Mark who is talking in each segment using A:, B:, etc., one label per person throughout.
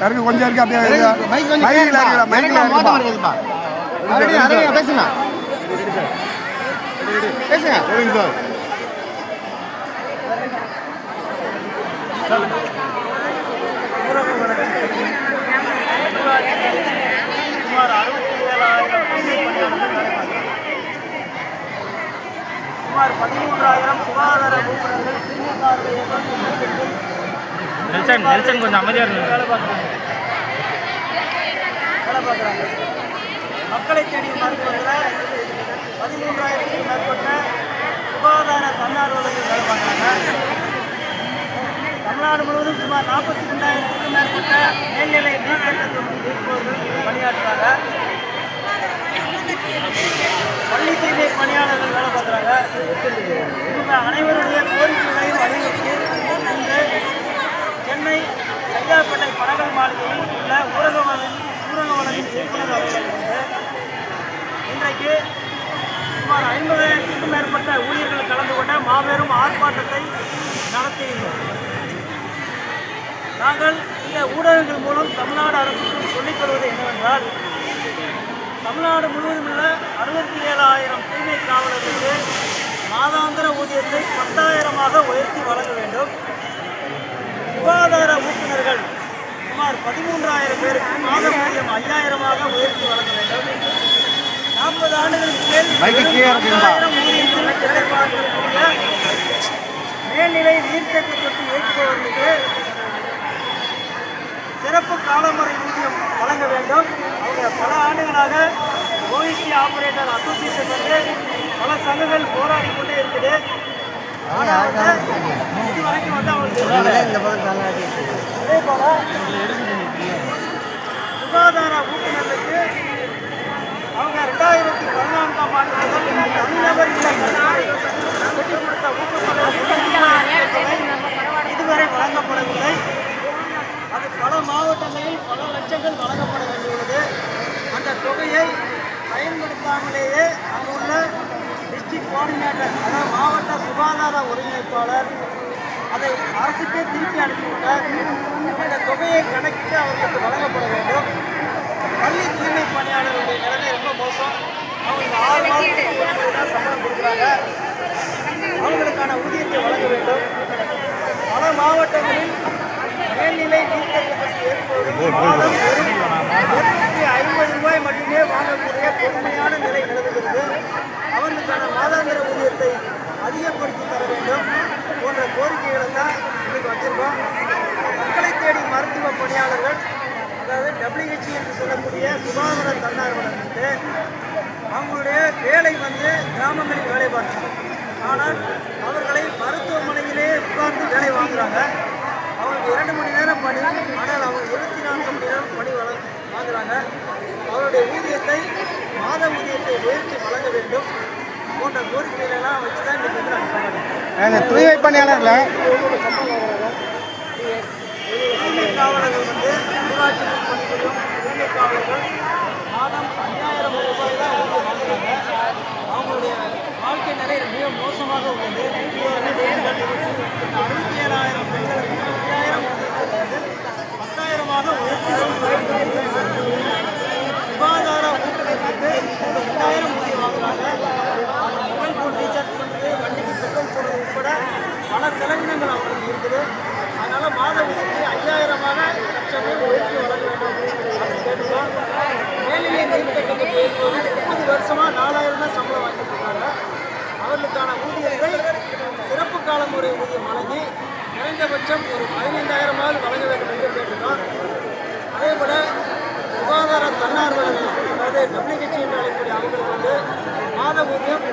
A: இருக்கு கொஞ்சம் இருக்கு அப்படியே மைக்கில். இருக்குடா மைக்கில்
B: அரடி, பேசுங்க. பேசுங்க.
A: சார்
C: சுமார் அறுபத்தி ஏழாயிரம் சுமார் பதிமூன்றாயிரம் சுகாதார ஊழியர்கள் திமுக
D: நெல்சன் நெல்சன் கொஞ்சம் அமைதியாக இருந்தது
C: வேலை பார்க்குறாங்க. வேலை பார்க்குறாங்க. மக்களை தேடி மருத்துவத்தில் பதிமூன்றாயிரத்துக்கும் மேற்பட்ட சுகாதார தன்னார்வலர்கள் வேலை பார்க்குறாங்க. தமிழ்நாடு முழுவதும் சுமார் நாற்பத்தி ரெண்டாயிரத்துக்கும் மேற்பட்ட மேல்நிலை நீர்த்தேக்கத்தில் இருப்பவர்கள் பணியாற்றுறாங்க. பள்ளி தூய்மை பணியாளர்கள் வேலை பார்க்குறாங்க. இவங்க அனைவருடைய கோரிக்கைகளையும் வலியுறுத்தி சென்னை சைதாப்பேட்டை பனகல் மாளிகையில் உள்ள ஊரக வளர்ச்சி ஊரக வளர்ச்சி இயக்குநர் அலுவலகத்திலிருந்து இன்றைக்கு சுமார் ஐம்பதாயிரத்திற்கும் மேற்பட்ட ஊழியர்கள் கலந்து கொண்ட மாபெரும் ஆர்ப்பாட்டத்தை நடத்தியிருந்தோம் நாங்கள் இந்த ஊடகங்கள் மூலம் தமிழ்நாடு அரசுக்கு சொல்லிக் கொள்வது என்னவென்றால் தமிழ்நாடு முழுவதும் உள்ள அறுபத்தி ஏழாயிரம் தூய்மை காவலர்களுக்கு மாதாந்திர ஊதியத்தை பத்தாயிரமாக உயர்த்தி வழங்க வேண்டும். சுகாதார ஊக்குநர்கள் சுமார் பதிமூன்றாயிரம் பேருக்கு மாத ஊதியம் ஐயாயிரமாக உயர்த்தி வழங்க வேண்டும். நாற்பது ஆண்டுகளுக்கு மேல்
B: மைக்கு கீழே இருக்குங்கப்பா.
C: பத்தாயிரம் ஊதியத்தில் வேலை பார்க்கக்கூடிய மேல்நிலை நீர்த்தேக்க தொட்டி இயக்குபவர்களுக்கு சிறப்பு காலமுறை ஊதியம் வழங்க வேண்டும். அவங்க பல ஆண்டுகளாக ஓஇசி ஆபரேட்டர் அசோசியேஷன் வந்து பல சங்கங்கள் போராடி கொண்டே இருக்குது. சுகாதார ஊக்குநர்களுக்கு அவங்க ரெண்டாயிரத்தி பதினான்காம் ஆண்டு தனிநபர் இல்லங்கள் கொடுத்த ஊக்கத்தொகை இதுவரை வழங்கப்படவில்லை. அது பல மாவட்டங்களில் பல லட்சங்கள் வழங்கப்பட வேண்டியுள்ளது. அந்த தொகையை பயன்படுத்தாமலேயே அங்குள்ள டிஸ்ட்ரிக்ட் கோஆர்டினேட்டர் அதாவது மாவட்ட சுகாதார ஒருங்கிணைப்பாளர் அதை அரசுக்கே திருப்பி அனுப்பிவிட்டார் அந்த தொகையை கணக்கிட்டு அவர்களுக்கு வழங்கப்பட வேண்டும். பள்ளி தூய்மை பணியாளர்களுடைய நிலைமை ரொம்ப மோசம். அவங்க ஆறு மாதத்துக்கு ஒரு தான் சம்பளம் கொடுக்குறாங்க. அவங்களுக்கான ஊதியத்தை வழங்க வேண்டும். பல மாவட்டங்களில் மேல்நிலை நீர்த்தேக்கத்திற்கு ஐம்பது ரூபாய் மட்டுமே வாங்கக்கூடிய பொறுமையான நிலை நிலவுகிறது. அவர்களுக்கான மாதாந்திர ஊதியத்தை அதிகப்படுத்தி தர வேண்டும் போன்ற கோரிக்கைகளை தான் இன்னைக்கு வச்சிருக்கோம். மக்களை தேடி மருத்துவ பணியாளர்கள் அதாவது டபிள்யூஹெச்சி என்று சொல்லக்கூடிய சுகாதார தன்னார்வலர் வந்து அவங்களுடைய வேலை வந்து கிராமங்களில் வேலை பார்க்கணும் ஆனால் அவர்களை மருத்துவமனையிலே உட்கார்ந்து வேலை வாங்குறாங்க. அவங்களுக்கு இரண்டு மணி நேரம் பணி ஆனால் அவங்க இருபத்தி நான்கு மணி நேரம் பணி வழ வாங்குறாங்க. அவருடைய ஊதியத்தை மாத ஊதியத்தை உயர்த்தி வழங்க வேண்டும். போன்ற கோரிக்கைகளெல்லாம் வச்சு தான் இந்த வந்து நாங்கள் போராடுறோம்.
B: இந்த தூய்மை பணியாளர்ல
C: தூய்மை காவலர்கள் வந்து ஊராட்சி பணிபுரியும் தூய்மை காவலர்கள் மாதம் ஐயாயிரம் ரூபாய் தான் அவங்க வாங்குறாங்க அவங்களுடைய வாழ்க்கை நிலை மிக மோசமாக உள்ளது அறுபத்தி ஏழாயிரம் பெண்களுக்கு ஐயாயிரம் வந்து பத்தாயிரமாக உயர்த்தி சுகாதார ஊட்டத்திற்கு ரெண்டாயிரம் ஊதியம் வாங்குறாங்க அவங்க மொபைல் ஃபோன் ரீசார்ஜ் பண்ணுறது வண்டிக்கு பெட்ரோல் போடுறது உட்பட பல செலவினங்கள் அவங்களுக்கு இருக்குது அதனால மாத ஊதியத்தை ஐயாயிரமாக லட்சமே உயர்த்தி வழங்க வேண்டும் அப்படின்னு கேட்டுக்கோம் மேல்நிலை நீர்த்தேக்கத்துக்கு ஏற்போது முப்பது வருஷமாக நாலாயிரம் தான் சம்பளம் வாங்கிட்டு இருக்காங்க அவர்களுக்கான ஊதியத்தை சிறப்பு கால முறை ஊதியம் வழங்கி குறைந்தபட்சம் ஒரு பதினைந்தாயிரமாவது வழங்க வேண்டும் என்று கேட்டுக்கோம் அதே போல சுகாதார தன்னார்வலர்கள் அதாவது டபிள்யூஹெச்சி என்று அழைக்கக்கூடிய அவங்களுக்கு வந்து மாத ஊதியம்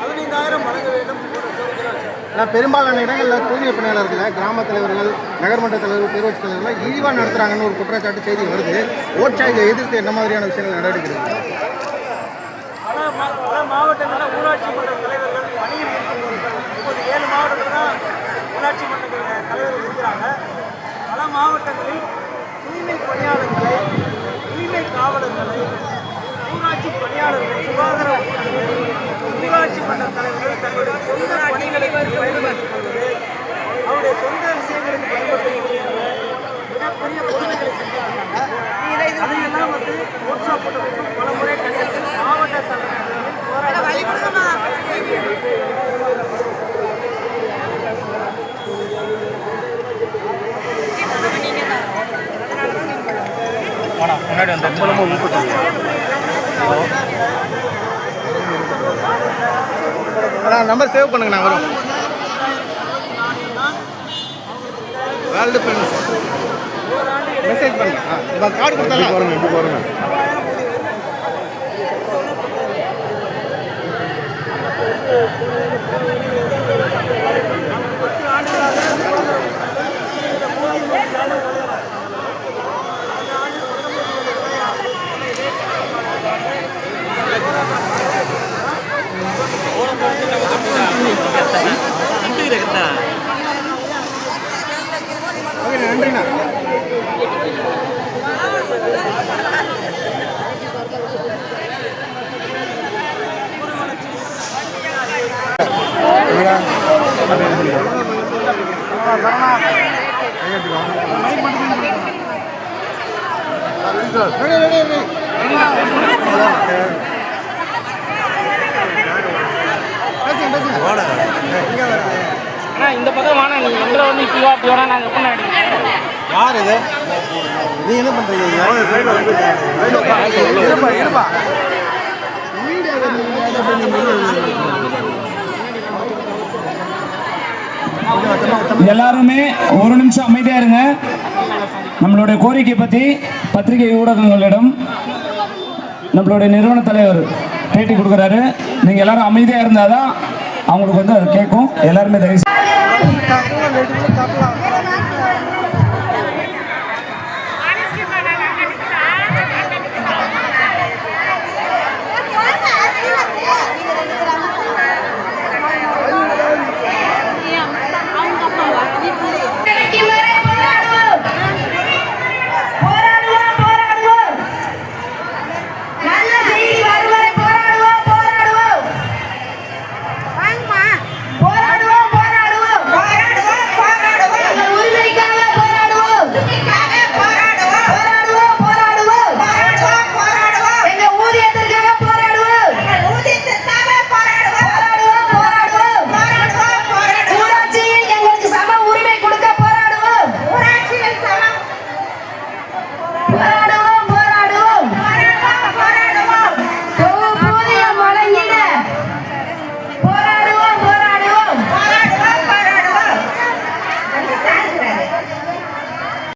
C: பதினைந்தாயிரம் வழங்க வேண்டும் போன்ற
B: பெரும்பாலான இடங்களில் தூய்மை பணியாளர்களை கிராம தலைவர்கள் நகர்மன்ற தலைவர்கள் பேரூராட்சி தலைவர்கள் இழிவாக நடத்துகிறாங்கன்னு ஒரு குற்றச்சாட்டு செய்தி வருது. ஓட்சாயை எதிர்த்து என்ன மாதிரியான விஷயங்கள் நடவடிக்கை எடுக்கணும்?
C: பல மா பல மாவட்டங்களில் ஊராட்சி மன்ற தலைவர்கள் பணியில் இருக்கிறவர்கள் இப்போது ஏழு மாவட்டத்தில் தான் ஊராட்சி மன்ற தலைவர்கள் இருக்கிறாங்க பல மாவட்டங்களில் தூய்மை பணியாளர்களை தூய்மை காவலர்களை ஊராட்சி பணியாளர்கள் சுகாதார ஊராட்சி மன்ற தலைவர்கள் தங்களுடைய சொந்த பணிகளை பயன்படுத்திக் கொள்வது அவருடைய சொந்த விஷயங்களுக்கு பயன்படுத்திக் கொள்வது மிகப்பெரிய முன்னாடி வந்து நம்பர் சேவ் பண்ணுங்க நான் வரும். வேல்டு பெண் மெசேஜ் பண்ணுங்க. ஆ கார்டு கொடுத்தால பாருங்க எப்படி பாருங்க?
A: இந்த பக்கம் வாங்க நீங்க எங்களை வந்து இப்படி அப்படி வேணா நாங்கள் எப்போ அடிக்கிறோம்
C: யார் இது? நீ என்ன பண்றீங்க? இருப்பா இருப்பா.
D: எல்லாருமே ஒரு நிமிஷம் அமைதியா இருங்க. நம்மளுடைய கோரிக்கை பத்தி பத்திரிகை ஊடகங்களிடம் நம்மளுடைய நிறுவன தலைவர் பேட்டி கொடுக்குறாரு. நீங்க எல்லாரும் அமைதியா இருந்தாதான் அவங்களுக்கு வந்து அது கேட்கும். எல்லாருமே தயவு